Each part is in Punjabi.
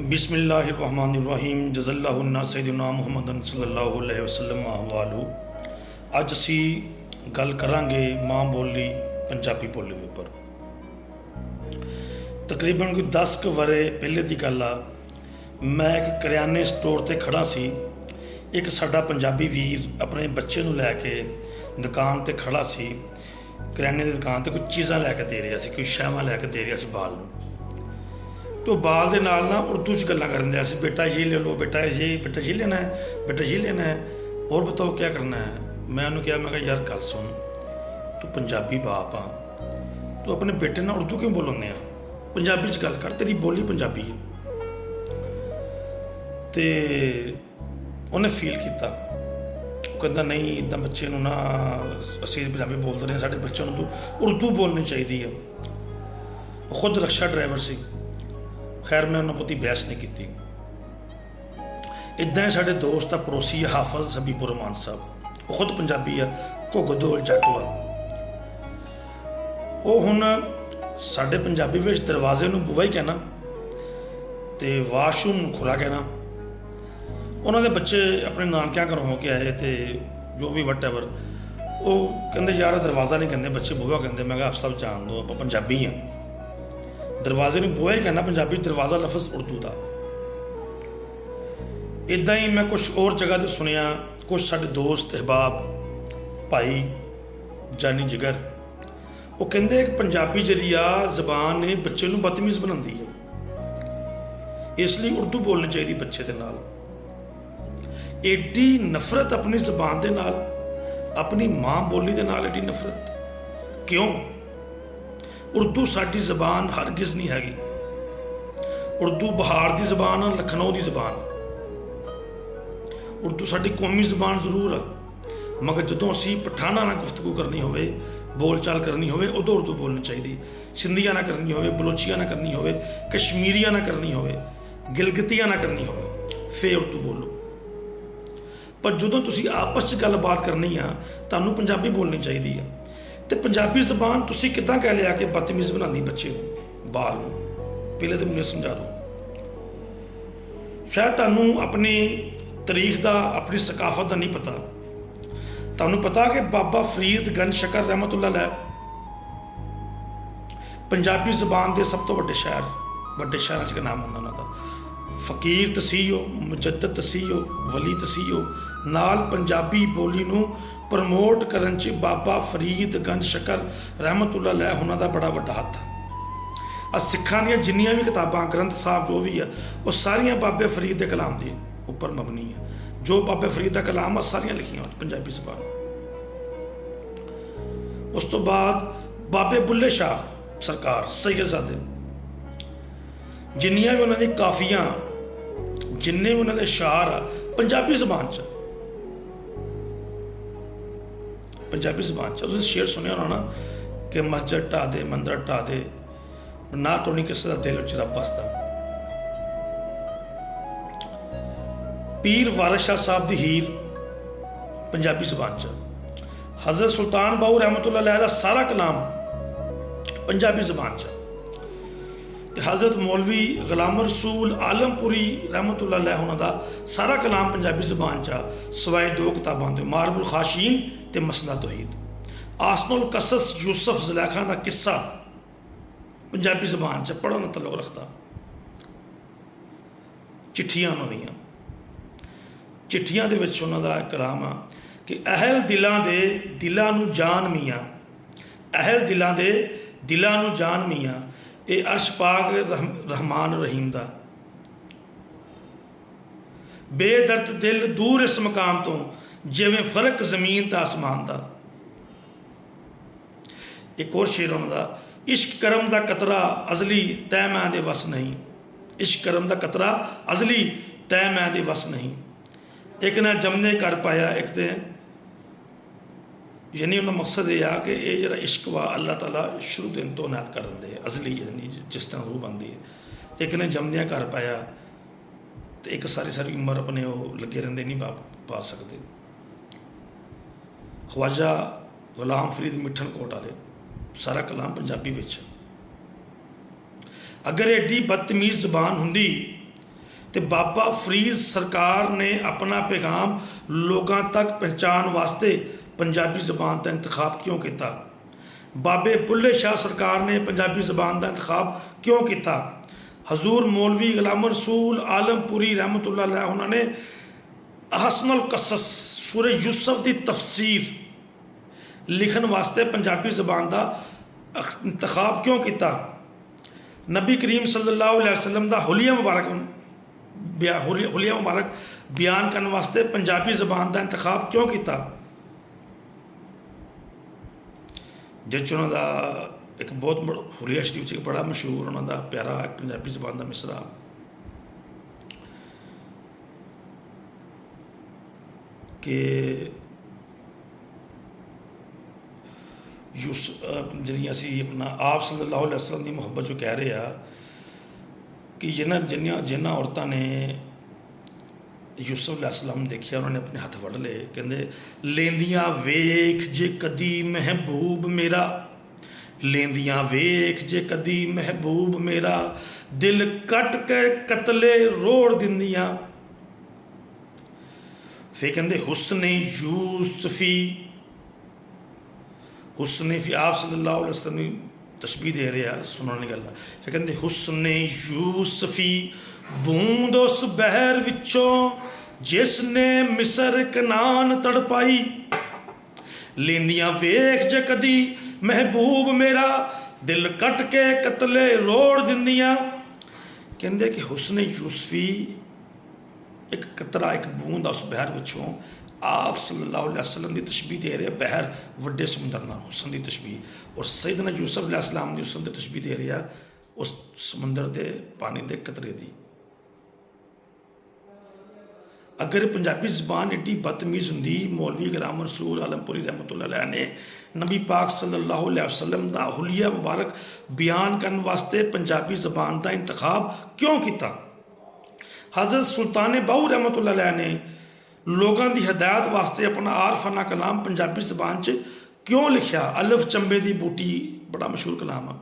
ਬਿਸਮਿਲ੍ਲਾਹਿਰਰਹਿਮਾਨਿਰਰਹੀਮ, ਜਜ਼ੱਲਾਹੁੰਨਾ ਸੈਯਦਨਾ ਮੁਹੰਮਦਨ ਸੱਲੱਲਾਹੁ ਅਲੈਹਿ ਵਸੱਲਮ ਅਹਵਾਲੂ ਅੱਜ ਅਸੀਂ ਗੱਲ ਕਰਾਂਗੇ ਮਾਂ ਬੋਲੀ ਪੰਜਾਬੀ ਬੋਲੀ ਦੇ ਉੱਪਰ। ਤਕਰੀਬਨ ਕੋਈ 10 ਕੁ ਵਰੇ ਪਹਿਲੇ ਦੀ ਗੱਲ ਆ, ਮੈਂ ਇੱਕ ਕਰਿਆਨੇ ਸਟੋਰ ਤੇ ਖੜਾ ਸੀ। ਇੱਕ ਸਾਡਾ ਪੰਜਾਬੀ ਵੀਰ ਆਪਣੇ ਬੱਚੇ ਨੂੰ ਲੈ ਕੇ ਦੁਕਾਨ ਤੇ ਖੜਾ ਸੀ। ਕਰਿਆਨੇ ਦੀ ਦੁਕਾਨ ਤੇ ਕੁਝ ਚੀਜ਼ਾਂ ਲੈ ਕੇ ਦੇ ਰਿਹਾ ਸੀ, ਕੋਈ ਸ਼ੈਵਾਂ ਲੈ ਕੇ ਦੇ ਰਿਹਾ ਸੀ ਬਾਲ ਨੂੰ। ਤੇ ਉਹ ਬਾਲ ਦੇ ਨਾਲ ਨਾ ਉਰਦੂ 'ਚ ਗੱਲਾਂ ਕਰਨ ਦਿਆ ਅਸੀਂ ਬੇਟਾ ਇਹ ਲੈ ਲਓ, ਬੇਟਾ ਇਹ, ਬੇਟਾ ਜੀ ਲੈਣਾ ਹੈ, ਬੇਟਾ ਜੀ ਲੈਣਾ ਹੈ। ਔਰ ਬਤਾਓ ਕੀ ਕਰਨਾ ਹੈ? ਮੈਂ ਉਹਨੂੰ ਕਿਹਾ, ਮੈਂ ਕਿਹਾ, ਯਾਰ ਗੱਲ ਸੁਣ, ਤੂੰ ਪੰਜਾਬੀ ਬਾਪ ਆ। ਤੂੰ ਆਪਣੇ ਬੇਟੇ ਨਾਲ ਉਰਦੂ ਕਿਉਂ ਬੋਲਉਂਦੇ ਆ ਪੰਜਾਬੀ 'ਚ ਗੱਲ ਕਰ, ਤੇਰੀ ਬੋਲੀ ਪੰਜਾਬੀ ਹੈ ਤੇ ਉਹਨੇ ਫੀਲ ਕੀਤਾ। ਕਹਿੰਦਾ, ਨਹੀਂ ਇਦਾਂ ਬੱਚੇ ਨੂੰ ਨਾ ਅਸੀਂ ਪੰਜਾਬੀ ਬੋਲਦੇ ਨੇ ਸਾਡੇ ਬੱਚਿਆਂ ਨੂੰ ਉਰਦੂ ਬੋਲਣੀ ਚਾਹੀਦੀ ਹੈ ਖੁਦ ਰਕਸ਼ਾ ਡਰਾਈਵਰ ਸੀ। ਖੈਰ, ਮੈਂ ਉਹਨਾਂ ਪ੍ਰਤੀ ਬਹਿਸ ਨਹੀਂ ਕੀਤੀ। ਇਦਾਂ ਹੀ ਸਾਡੇ ਦੋਸਤ ਆ ਪੜੋਸੀ ਹਾਫਜ਼ ਸਬੀਪੁਰ ਰਹਿਮਾਨ ਸਾਹਿਬ। ਉਹ ਖੁਦ ਪੰਜਾਬੀ ਆ, ਘੁੱਗਦੋਲ ਜੱਟਵਾ ਉਹ ਹੁਣ ਸਾਡੇ ਪੰਜਾਬੀ ਵਿੱਚ ਦਰਵਾਜ਼ੇ ਨੂੰ ਬੁਆ ਹੀ ਕਹਿਣਾ ਤੇ ਵਾਸ਼ਰੂਮ ਨੂੰ ਖੁਰਾ ਕਹਿਣਾ। ਉਹਨਾਂ ਦੇ ਬੱਚੇ ਆਪਣੇ ਨਾਨਕਿਆਂ ਘਰੋਂ ਹੋ ਕੇ ਆਏ ਤੇ ਜੋ ਵੀ ਵਟਐਵਰ ਉਹ ਕਹਿੰਦੇ ਯਾਰ, ਦਰਵਾਜ਼ਾ ਨਹੀਂ ਕਹਿੰਦੇ, ਬੱਚੇ ਬੁਆ ਕਹਿੰਦੇ, ਮੈਂ ਕਿਹਾ ਆਪ ਸਭ ਜਾਣ ਦੋ ਆਪਾਂ ਪੰਜਾਬੀ ਆ। ਦਰਵਾਜ਼ੇ ਨੂੰ ਬੂਹਾ ਹੀ ਕਹਿੰਦਾ ਪੰਜਾਬੀ ਦਰਵਾਜ਼ਾ ਲਫ਼ਜ਼ ਉਰਦੂ ਦਾ। ਇਦਾਂ ਹੀ ਮੈਂ ਕੁਝ ਹੋਰ ਜਗ੍ਹਾ ਤੇ ਸੁਣਿਆ ਕੁਝ ਸਾਡੇ ਦੋਸਤ, ਅਹਿਬਾਬ, ਭਾਈ, ਜਾਨੀ ਜਿਗਰ, ਉਹ ਕਹਿੰਦੇ ਕਿ ਪੰਜਾਬੀ ਜਿਹੜੀ ਆ, ਜ਼ਬਾਨ ਨੇ ਬੱਚੇ ਨੂੰ ਬਦਤਮੀਜ਼ ਬਣਾਉਂਦੀ ਹੈ। ਇਸ ਲਈ ਉਰਦੂ ਬੋਲਣੀ ਚਾਹੀਦੀ ਬੱਚੇ ਦੇ ਨਾਲ। ਏਡੀ ਨਫ਼ਰਤ ਆਪਣੀ ਜ਼ਬਾਨ ਦੇ ਨਾਲ, ਆਪਣੀ ਮਾਂ ਬੋਲੀ ਦੇ ਨਾਲ ਏਡੀ ਨਫ਼ਰਤ। ਕਿਉਂ? ਉਰਦੂ ਸਾਡੀ ਜ਼ਬਾਨ ਹਰਗਿਜ਼ ਨਹੀਂ ਹੈਗੀ। ਉਰਦੂ ਬਿਹਾਰ ਦੀ ਜ਼ਬਾਨ ਹੈ ਲਖਨਊ ਦੀ ਜ਼ਬਾਨ ਉਰਦੂ ਸਾਡੀ ਕੌਮੀ ਜ਼ਬਾਨ ਜ਼ਰੂਰ ਹੈ ਮਗਰ ਜਦੋਂ ਅਸੀਂ ਪਠਾਨਾਂ ਨਾਲ ਗੁਫ਼ਤਗੂ ਕਰਨੀ ਹੋਵੇ, ਬੋਲਚਾਲ ਕਰਨੀ ਹੋਵੇ, ਉਦੋਂ ਉਰਦੂ ਬੋਲਣੀ ਚਾਹੀਦੀ। ਸਿੰਧੀਆਂ ਨਾਲ ਕਰਨੀ ਹੋਵੇ, ਬਲੋਚੀਆਂ ਨਾਲ ਕਰਨੀ ਹੋਵੇ, ਕਸ਼ਮੀਰੀਆਂ ਨਾਲ ਕਰਨੀ ਹੋਵੇ, ਗਿਲਗਤੀਆਂ ਨਾਲ ਕਰਨੀ ਹੋਵੇ, ਫੇਰ ਉਰਦੂ ਬੋਲੋ। ਪਰ ਜਦੋਂ ਤੁਸੀਂ ਆਪਸ 'ਚ ਗੱਲਬਾਤ ਕਰਨੀ ਆ, ਤੁਹਾਨੂੰ ਪੰਜਾਬੀ ਬੋਲਣੀ ਚਾਹੀਦੀ ਆ। ਤੇ ਪੰਜਾਬੀ ਜ਼ਬਾਨ ਤੁਸੀਂ ਕਿੱਦਾਂ ਕਹਿ ਲਿਆ ਕਿ ਬਦਤਮੀਜ਼ ਬਣਾਉਂਦੀ ਬੱਚੇ ਨੂੰ? ਬਾਲ ਨੂੰ। ਪਹਿਲੇ ਤਾਂ ਮੈਨੂੰ ਸਮਝਾ ਦਿਓ। ਸ਼ਾਇਦ ਤੁਹਾਨੂੰ ਆਪਣੀ ਤਾਰੀਖ ਦਾ, ਆਪਣੀ ਸਕਾਫਤ ਦਾ ਨਹੀਂ ਪਤਾ। ਤੁਹਾਨੂੰ ਪਤਾ ਕਿ ਬਾਬਾ ਫਰੀਦ ਗੰਜ ਸ਼ਕਰ ਰਹਿਮਤੁल्ला ਅਲੈਹ ਪੰਜਾਬੀ ਜ਼ਬਾਨ ਦੇ ਸਭ ਤੋਂ ਵੱਡੇ ਸ਼ਾਇਰ ਵੱਡੇ ਸ਼ਾਇਰਾਂ 'ਚ ਇੱਕ ਨਾਮ ਹੁੰਦਾ ਉਹਨਾਂ ਦਾ। ਫਕੀਰ ਤਸੀਹੋ ਮੁਜੱਦਦ ਤਸੀਹੋ ਵਲੀ ਤਸੀਹੋ ਨਾਲ ਪੰਜਾਬੀ ਬੋਲੀ ਨੂੰ ਪ੍ਰਮੋਟ ਕਰਨ 'ਚ ਬਾਬਾ ਫਰੀਦ ਗੰਜ ਸ਼ਕਰ ਰਹਿਮਤੁल्ला ਲੈ ਉਹਨਾਂ ਦਾ ਬੜਾ ਵੱਡਾ ਹੱਥ। ਆ ਸਿੱਖਾਂ ਦੀਆਂ ਜਿੰਨੀਆਂ ਵੀ ਕਿਤਾਬਾਂ, ਗ੍ਰੰਥ ਸਾਹਿਬ ਜੋ ਵੀ ਆ, ਉਹ ਸਾਰੀਆਂ ਬਾਬੇ ਫਰੀਦ ਦੇ ਕਲਾਮ ਦੇ ਉੱਪਰ ਮਬਨੀ ਆ। ਜੋ ਬਾਬੇ ਫਰੀਦ ਦਾ ਕਲਾਮ ਆ, ਸਾਰੀਆਂ ਲਿਖੀਆਂ ਪੰਜਾਬੀ ਜ਼ਬਾਨ। ਉਸ ਤੋਂ ਬਾਅਦ ਬਾਬੇ ਬੁੱਲੇ ਸ਼ਾਹ ਸਰਕਾਰ ਸੈਯਦਜ਼ਾਦੇ ਜਿੰਨੀਆਂ ਵੀ ਉਹਨਾਂ ਦੀ ਕਾਫੀਆਂ, ਜਿੰਨੇ ਵੀ ਉਹਨਾਂ ਦੇ ਸ਼ਾਰ ਆ, ਪੰਜਾਬੀ ਜ਼ਬਾਨ 'ਚ ਪੰਜਾਬੀ ਜ਼ਬਾਨ ਚ। ਉਹ ਸ਼ੇਰ ਸੁਣਿਆ ਹੋਣਾ ਨਾ ਕਿ ਮਸਜਿਦ ਢਾ ਦੇ, ਮੰਦਰ ਢਾ ਦੇ, ਨਾ ਤੋਂ ਕਿਸੇ ਦਾ ਦਿਲ ਉੱਚ ਰੱਬ ਵਸਦਾ। ਪੀਰ ਵਾਰਿਸ ਸਾਹਿਬ ਦੀ ਹੀਰ ਪੰਜਾਬੀ ਜ਼ੁਬਾਨ ਚ। ਹਜ਼ਰਤ ਸੁਲਤਾਨ ਬਾਹੂ ਰਹਿਮਤੁਲਲਾਹ ਅਲੈਹ ਦਾ ਸਾਰਾ ਕਲਾਮ ਪੰਜਾਬੀ ਜ਼ੁਬਾਨ ਚ। حضرت مولوی غلام رسول عالم پوری رحمت اللہ لہن کا سارا کلام پابی زبان چا، سوائے دو کتابوں کے ماربول خاشین تو مسنا دوحیت آسم القص یوسف زلحاں کا قصہ پنجابی زبان چ پڑھنے کا تعلق رکھتا۔ چاہیے چٹھیا کے کلام آ کہ اہل دلوں کے دلوں جان میاں۔ اہل دلانے کے دلوں جان میاں۔ ਇਹ ਅਰਸ਼ ਪਾਕ ਰਹਿਮ- ਰਹਿਮਾਨ ਰਹੀਮ ਦਾ। ਬੇਦਰਦ ਦਿਲ ਦੂਰ ਇਸ ਮਕਾਮ ਤੋਂ, ਜਿਵੇਂ ਫ਼ਰਕ ਜ਼ਮੀਨ ਤੇ ਆਸਮਾਨ ਦਾ। ਇੱਕ ਹੋਰ ਸ਼ੇਰ ਉਹਨਾਂ ਦਾ, ਇਸ਼ਕ ਕਰਮ ਦਾ ਕਤਰਾ ਅਜ਼ਲੀ, ਤੈ ਮੈਂ ਦੇ ਵਸ ਨਹੀਂ। ਇਸ਼ਕ ਕਰਮ ਦਾ ਕਤਰਾ ਅਜ਼ਲੀ, ਤੈ ਮੈਂ ਦੇ ਵਸ ਨਹੀਂ। ਇੱਕ ਨਾ ਜਮਨੇ ਕਰ ਪਾਇਆ, ਇੱਕ ਤੇ ਯਾਨੀ ਉਹਦਾ ਮਕਸਦ ਇਹ ਆ ਕਿ ਇਹ ਜਿਹੜਾ ਇਸ਼ਕ ਵਾ ਅੱਲਾਹ ਤਾਲਾ ਸ਼ੁਰੂ ਦਿਨ ਤੋਂ ਨਾਤ ਕਰ ਦਿੰਦੇ ਆ ਅਜ਼ਲੀ ਯਾਨੀ ਜਿਸ ਤਰ੍ਹਾਂ ਰੂਹ ਬੰਦੀ ਹੈ ਇੱਕ ਨੇ ਜਮਦਿਆਂ ਘਰ ਪਾਇਆ ਤੇ ਇੱਕ ਸਾਰੀ ਸਾਰੀ ਉਮਰ ਆਪਣੇ ਉਹ ਲੱਗੇ ਰਹਿੰਦੇ ਨਹੀਂ ਪਾ ਪਾ ਸਕਦੇ। ਖਵਾਜਾ ਗੁਲਾਮ ਫਰੀਦ ਮਿੱਠਣ ਕੋਟ ਵਾਲੇ, ਸਾਰਾ ਕਲਾਮ ਪੰਜਾਬੀ ਵਿੱਚ। ਅਗਰ ਐਡੀ ਬਦਤਮੀਜ਼ ਜ਼ਬਾਨ ਹੁੰਦੀ ਤੇ ਬਾਬਾ ਫਰੀਦ ਸਰਕਾਰ ਨੇ ਆਪਣਾ ਪੈਗਾਮ ਲੋਕਾਂ ਤੱਕ ਪਹੁੰਚਾਉਣ ਵਾਸਤੇ پنجابی زبان کا انتخاب کیوں کیتا؟ بابے بلے شاہ سرکار نے پنجابی زبان کا انتخاب کیوں کیتا؟ حضور مولوی غلام رسول عالم پوری رحمت اللہ علیہ انہوں نے حسن القصص سورہ یوسف دی تفسیر لکھن واسطے پنجابی زبان دا انتخاب کیوں کیتا؟ نبی کریم صلی اللہ علیہ وسلم دا حلیہ مبارک حلیہ مبارک بیان کرنے واسطے پنجابی زبان دا انتخاب کیوں کیتا؟ ਜਿਸ 'ਚ ਉਹਨਾਂ ਦਾ ਇੱਕ ਬਹੁਤ ਬੜਾ ਹੁਲੀਆ ਸ਼ਰੀਫ ਚ ਇੱਕ ਬੜਾ ਮਸ਼ਹੂਰ ਉਹਨਾਂ ਦਾ ਪਿਆਰਾ ਇੱਕ ਪੰਜਾਬੀ ਜ਼ਬਾਨ ਦਾ ਮਿਸਰਾ। ਕਿ ਯੂਸ ਜਿਹੜੀਆਂ ਅਸੀਂ ਆਪਣਾ ਆਪ ਸੱਲੱਲਾਹੁ ਅਲੈਹਿ ਵਸੱਲਮ ਦੀ ਮੁਹੱਬਤ ਜੋ ਕਹਿ ਰਹੇ ਆ ਕਿ ਜਿਨ੍ਹਾਂ ਜਿਨ੍ਹਾਂ ਜਿਨ੍ਹਾਂ ਔਰਤਾਂ ਨੇ ਯੂਸਫ ਅਲੈਹਿਸਲਾਮ ਦੇਖਿਆ, ਉਹਨਾਂ ਨੇ ਆਪਣੇ ਹੱਥ ਵੜ ਲਏ। ਕਹਿੰਦੇ, ਲੈਂਦੀਆਂ ਵੇਖ ਜੇ ਕਦੀ ਮਹਿਬੂਬ ਮੇਰਾ, ਲੈਂਦੀਆਂ ਵੇਖ ਜੇ ਕਦੀ ਮਹਿਬੂਬ ਮੇਰਾ, ਦਿਲ ਕੱਟ ਕੇ ਕਤਲੇ ਰੋੜ ਦਿੰਦੀਆਂ। ਫੇ ਕਹਿੰਦੇ, ਹੁਸਨੇ ਯੂਸਫੀ, ਹੁਸਨੇ ਫੀ, ਆਪ ਸੱਲੱਲਾਹੁ ਅਲੈਹਿ ਵਸੱਲਮ ਤਸ਼ਬੀਹ ਦੇ ਰਿਹਾ ਸੁਣਨ ਵਾਲੀ ਗੱਲ ਆ। ਫੇ ਕਹਿੰਦੇ, ਹੁਸਨੇ ਯੂਸਫੀ, ਬੂੰਦ ਉਸ ਬਹਿਰ ਵਿੱਚੋਂ ਜਿਸ ਨੇ ਮਿਸਰ ਕਨਾਨ ਤੜਪਾਈ, ਲੈਂਦੀਆਂ ਵੇਖ ਜੇ ਕਦੀ, ਮਹਿਬੂਬ ਮੇਰਾ ਦਿਲ ਕੱਟ ਕੇ ਕਤਲੇ ਰੋੜ ਦਿੰਦੀਆਂ। ਕਹਿੰਦੇ ਕਿ ਹੁਸਨ ਯੂਸਫੀ ਇੱਕ ਕਤਰਾ, ਇੱਕ ਬੂੰਦ ਉਸ ਬਹਿਰ ਵਿੱਚੋਂ। ਆਪ ਸੱਲੱਲਾਹੁ ਅਲੈਹਿ ਵਸੱਲਮ ਦੀ ਤਸ਼ਬੀਹ ਦੇ ਰਿਹਾ, ਬਹਿਰ ਵੱਡੇ ਸਮੁੰਦਰ ਨਾਲ ਹੁਸਨ ਦੀ ਤਸ਼ਬੀਹ। ਔਰ ਸੈਯਦਨਾ ਯੂਸਫ ਅਲੈਹਿ ਸਲਾਮ ਦੀ ਹੁਸਨ ਦੀ ਤਸ਼ਬੀਹ ਦੇ ਰਿਹਾ, ਉਸ ਸਮੁੰਦਰ ਦੇ ਪਾਣੀ ਦੇ ਕਤਰੇ ਦੀ। ਅਗਰ ਪੰਜਾਬੀ ਜ਼ਬਾਨ ਏਡੀ ਬਦਤਮੀਜ਼ ਹੁੰਦੀ, ਮੌਲਵੀ ਗੁਲਾਮ ਰਸੂਲ ਆਲਮਪੁਰੀ ਰਹਿਮਤੁਲਲਾਹ ਅਲੈਹ ਨੇ ਨਬੀ ਪਾਕ ਸੱਲੱਲਾਹੁ ਅਲੈਹਿ ਵਸੱਲਮ ਦਾ ਹੁਲੀਆ ਮੁਬਾਰਕ ਬਿਆਨ ਕਰਨ ਵਾਸਤੇ ਪੰਜਾਬੀ ਜ਼ਬਾਨ ਦਾ ਇੰਤਖਾਬ ਕਿਉਂ ਕੀਤਾ? ਹਜ਼ਰਤ ਸੁਲਤਾਨ ਬਾਹੂ ਰਹਿਮਤੁਲਲਾਹ ਅਲੈਹ ਨੇ ਲੋਕਾਂ ਦੀ ਹਦਾਇਤ ਵਾਸਤੇ ਆਪਣਾ ਆਰਫਨਾ ਕਲਾਮ ਪੰਜਾਬੀ ਜ਼ਬਾਨ 'ਚ ਕਿਉਂ ਲਿਖਿਆ? ਅਲਫ ਚੰਬੇ ਦੀ ਬੂਟੀ ਬੜਾ ਮਸ਼ਹੂਰ ਕਲਾਮ ਆ।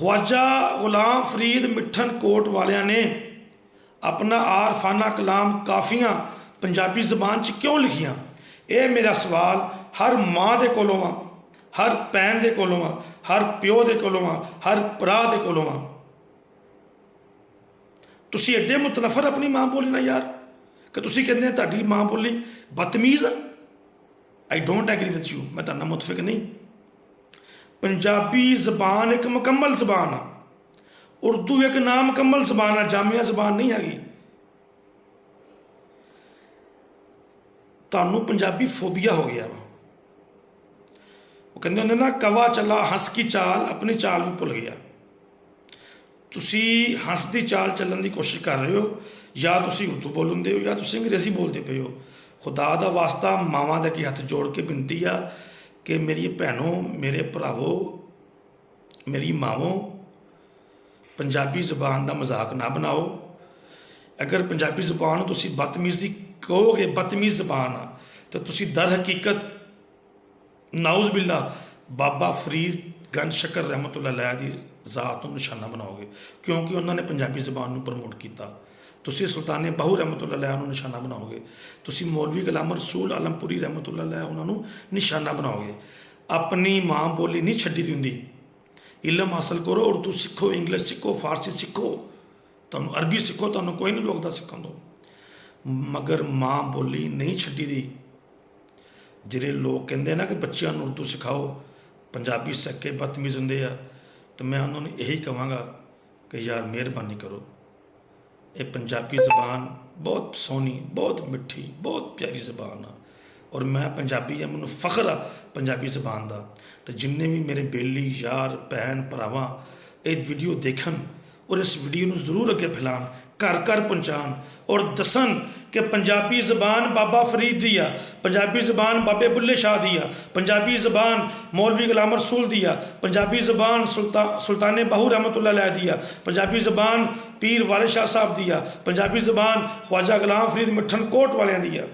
ਖਵਾਜਾ ਗੁਲਾਮ ਫਰੀਦ ਮਿੱਠਨ ਕੋਟ ਵਾਲਿਆਂ ਨੇ ਆਪਣਾ ਆਰਫਾਨਾ ਕਲਾਮ ਕਾਫੀਆਂ ਪੰਜਾਬੀ ਜ਼ਬਾਨ 'ਚ ਕਿਉਂ ਲਿਖੀਆਂ? ਇਹ ਮੇਰਾ ਸਵਾਲ ਹਰ ਮਾਂ ਦੇ ਕੋਲੋਂ ਆ, ਹਰ ਭੈਣ ਦੇ ਕੋਲੋਂ ਆ, ਹਰ ਪਿਓ ਦੇ ਕੋਲੋਂ ਆ, ਹਰ ਭਰਾ ਦੇ ਕੋਲੋਂ ਆ। ਤੁਸੀਂ ਐਡੇ ਮੁਤਨਫਰ ਆਪਣੀ ਮਾਂ ਬੋਲੀ ਨਾਲ ਯਾਰ ਕਿ ਤੁਸੀਂ ਕਹਿੰਦੇ ਤੁਹਾਡੀ ਮਾਂ ਬੋਲੀ ਬਦਤਮੀਜ਼ ਆ? I don't agree with you ਮੈਂ ਤੁਹਾਡਾ ਮੁਤਫਿਕ ਨਹੀਂ। ਪੰਜਾਬੀ ਜ਼ਬਾਨ ਇੱਕ ਮੁਕੰਮਲ ਜ਼ਬਾਨ ਆ। ਉਰਦੂ ਇੱਕ ਨਾਮੁਕੰਮਲ ਜ਼ਬਾਨ ਆ ਜਾਮੀਆ ਜ਼ਬਾਨ ਨਹੀਂ ਹੈਗੀ। ਤੁਹਾਨੂੰ ਪੰਜਾਬੀ ਫੋਬੀਆ ਹੋ ਗਿਆ ਵਾ। ਉਹ ਕਹਿੰਦੇ ਹੁੰਦੇ ਨਾ, ਕਵਾ ਚੱਲਾ ਹੰਸ ਕੀ ਚਾਲ, ਆਪਣੀ ਚਾਲ ਵੀ ਭੁੱਲ ਗਿਆ। ਤੁਸੀਂ ਹੰਸ ਦੀ ਚਾਲ ਚੱਲਣ ਦੀ ਕੋਸ਼ਿਸ਼ ਕਰ ਰਹੇ ਹੋ, ਜਾਂ ਤੁਸੀਂ ਉਰਦੂ ਬੋਲਦੇ ਹੋ, ਜਾਂ ਤੁਸੀਂ ਅੰਗਰੇਜ਼ੀ ਬੋਲਦੇ ਪਏ ਹੋ। ਖੁਦਾ ਦਾ ਵਾਸਤਾ ਮਾਵਾਂ ਦੇ ਕੀ ਹੱਥ ਜੋੜ ਕੇ ਬੇਨਤੀ ਆ ਕਿ ਮੇਰੀ ਭੈਣੋ, ਮੇਰੇ ਭਰਾਵੋ, ਮੇਰੀ ਮਾਵੋ ਪੰਜਾਬੀ ਜ਼ੁਬਾਨ ਦਾ ਮਜ਼ਾਕ ਨਾ ਬਣਾਓ। ਅਗਰ ਪੰਜਾਬੀ ਜ਼ੁਬਾਨ ਨੂੰ ਤੁਸੀਂ ਬਦਤਮੀਜ਼ੀ ਕਹੋਗੇ, ਬਦਤਮੀਜ਼ ਜ਼ੁਬਾਨ ਆ, ਤਾਂ ਤੁਸੀਂ ਦਰ ਹਕੀਕਤ ਨਾਉਜ਼ ਬਿੱਲਾ ਬਾਬਾ ਫਰੀਦ ਗੰਜ ਸ਼ਕਰ ਰਹਿਮਤੁਲਲਾਹ ਅਲੈਹ ਦੀ ਜ਼ਾਤ ਨੂੰ ਨਿਸ਼ਾਨਾ ਬਣਾਓਗੇ, ਕਿਉਂਕਿ ਉਹਨਾਂ ਨੇ ਪੰਜਾਬੀ ਜ਼ੁਬਾਨ ਨੂੰ ਪ੍ਰਮੋਟ ਕੀਤਾ। ਤੁਸੀਂ ਸੁਲਤਾਨੇ ਬਾਹੂ ਰਹਿਮਤੁਲਲਾਹ ਅਲੈਹ ਨੂੰ ਨਿਸ਼ਾਨਾ ਬਣਾਓਗੇ, ਤੁਸੀਂ ਮੌਲਵੀ ਗੁਲਾਮ ਰਸੂਲ ਆਲਮਪੁਰੀ ਰਹਿਮਤੁਲਲਾਹ ਅਲੈਹ ਉਹਨਾਂ ਨੂੰ ਨਿਸ਼ਾਨਾ ਬਣਾਓਗੇ। ਆਪਣੀ ਮਾਂ ਬੋਲੀ ਨਹੀਂ ਛੱਡੀ ਦਿੰਦੀ ਇਲਮ ਹਾਸਲ ਕਰੋ ਉਰਦੂ ਸਿੱਖੋ ਇੰਗਲਿਸ਼ ਸਿੱਖੋ ਫਾਰਸੀ ਸਿੱਖੋ। ਤੁਹਾਨੂੰ ਅਰਬੀ ਸਿੱਖੋ, ਤੁਹਾਨੂੰ ਕੋਈ ਨਹੀਂ ਰੋਕਦਾ ਸਿੱਖਣ ਤੋਂ। ਮਗਰ ਮਾਂ ਬੋਲੀ ਨਹੀਂ ਛੱਡੀ ਦੀ ਜਿਹੜੇ ਲੋਕ ਕਹਿੰਦੇ ਨਾ ਕਿ ਬੱਚਿਆਂ ਨੂੰ ਉਰਦੂ ਸਿਖਾਓ, ਪੰਜਾਬੀ ਸਿੱਖ ਕੇ ਬਦਤਮੀਜ਼ ਹੁੰਦੇ ਆ, ਤੇ ਮੈਂ ਉਹਨਾਂ ਨੂੰ ਇਹੀ ਕਹਾਂਗਾ ਕਿ ਯਾਰ ਮਿਹਰਬਾਨੀ ਕਰੋ। ਇਹ ਪੰਜਾਬੀ ਜ਼ਬਾਨ ਬਹੁਤ ਸੋਹਣੀ, ਬਹੁਤ ਮਿੱਠੀ, ਬਹੁਤ ਪਿਆਰੀ ਜ਼ਬਾਨ ਆ। ਔਰ ਮੈਂ ਪੰਜਾਬੀ ਆ, ਮੈਨੂੰ ਫਖਰ ਆ ਪੰਜਾਬੀ ਜ਼ਬਾਨ ਦਾ। ਤੇ ਜਿੰਨੇ ਵੀ ਮੇਰੇ ਬੇਲੀ, ਯਾਰ, ਭੈਣ, ਭਰਾਵਾਂ ਇਹ ਵੀਡੀਓ ਦੇਖਣ ਔਰ ਇਸ ਵੀਡੀਓ ਨੂੰ ਜ਼ਰੂਰ ਅੱਗੇ ਫੈਲਾਣ ਘਰ ਘਰ ਪਹੁੰਚਾਣ ਔਰ ਦੱਸਣ ਕਿ ਪੰਜਾਬੀ ਜ਼ਬਾਨ ਬਾਬਾ ਫਰੀਦ ਦੀ ਆ, ਪੰਜਾਬੀ ਜ਼ਬਾਨ ਬਾਬੇ ਬੁੱਲੇ ਸ਼ਾਹ ਦੀ ਆ, ਪੰਜਾਬੀ ਜ਼ਬਾਨ ਮੌਲਵੀ ਗੁਲਾਮ ਰਸੂਲ ਦੀ ਆ, ਪੰਜਾਬੀ ਜ਼ਬਾਨ ਸੁਲਤਾਨ ਸੁਲਤਾਨੇ ਬਾਹੂ ਰਹਿਮਤੁল্লাহ ਅਲੈਹ ਦੀ ਆ, ਪੰਜਾਬੀ ਜ਼ਬਾਨ ਪੀਰ ਵਾਰਿਸ਼ ਸ਼ਾਹ ਸਾਹਿਬ ਦੀ ਆ, ਪੰਜਾਬੀ ਜ਼ਬਾਨ ਖਵਾਜਾ ਗੁਲਾਮ ਫਰੀਦ ਮਠਨ ਕੋਟ ਵਾਲਿਆਂ ਦੀ ਆ।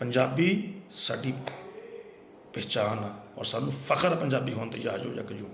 ਪੰਜਾਬੀ ਸਾਡੀ ਪਹਿਚਾਨ ਆ ਔਰ ਸਾਨੂੰ ਫਖਰ ਪੰਜਾਬੀ ਹੋਣ ਤੇ ਯਾਜ ਹੋ ਜਾ ਕੇ ਜੋ।